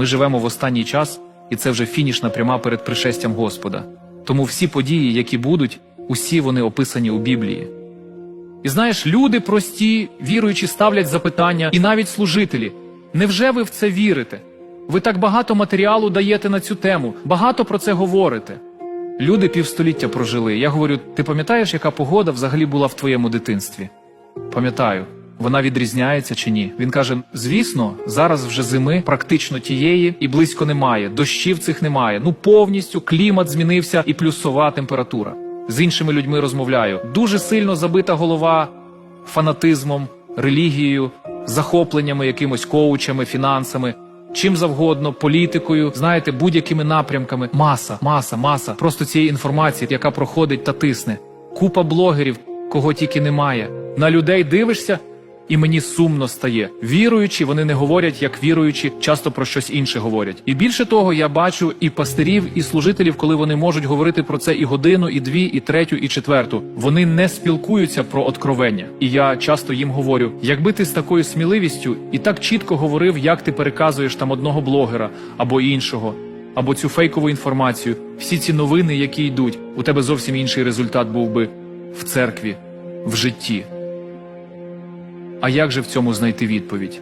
Ми живемо в останній час, і це вже фінішна пряма перед пришестям Господа. Тому всі події, які будуть, усі вони описані у Біблії. І знаєш, люди прості, віруючі, ставлять запитання, і навіть служителі. Невже ви в це вірите? Ви так багато матеріалу даєте на цю тему, багато про це говорите. Люди півстоліття прожили. Я говорю, ти пам'ятаєш, яка погода взагалі була в твоєму дитинстві? Пам'ятаю, вона відрізняється чи ні? Він каже: звісно, зараз вже зими практично тієї і близько немає. Дощів цих немає. Ну повністю клімат змінився і плюсова температура. З іншими людьми розмовляю. Дуже сильно забита голова фанатизмом, релігією, захопленнями якимось коучами, фінансами. Чим завгодно, політикою, знаєте, будь-якими напрямками. Маса, маса, маса. Просто цієї інформації, яка проходить та тисне. Купа блогерів, кого тільки немає. На людей дивишся, і мені сумно стає. Віруючі, вони не говорять як віруючі, часто про щось інше говорять. І більше того, я бачу і пастирів, і служителів, коли вони можуть говорити про це і годину, і дві, і третю, і четверту. Вони не спілкуються про откровення. І я часто їм говорю: якби ти з такою сміливістю і так чітко говорив, як ти переказуєш там одного блогера або іншого. Або цю фейкову інформацію, всі ці новини, які йдуть, у тебе зовсім інший результат був би в церкві, в житті. А як же в цьому знайти відповідь?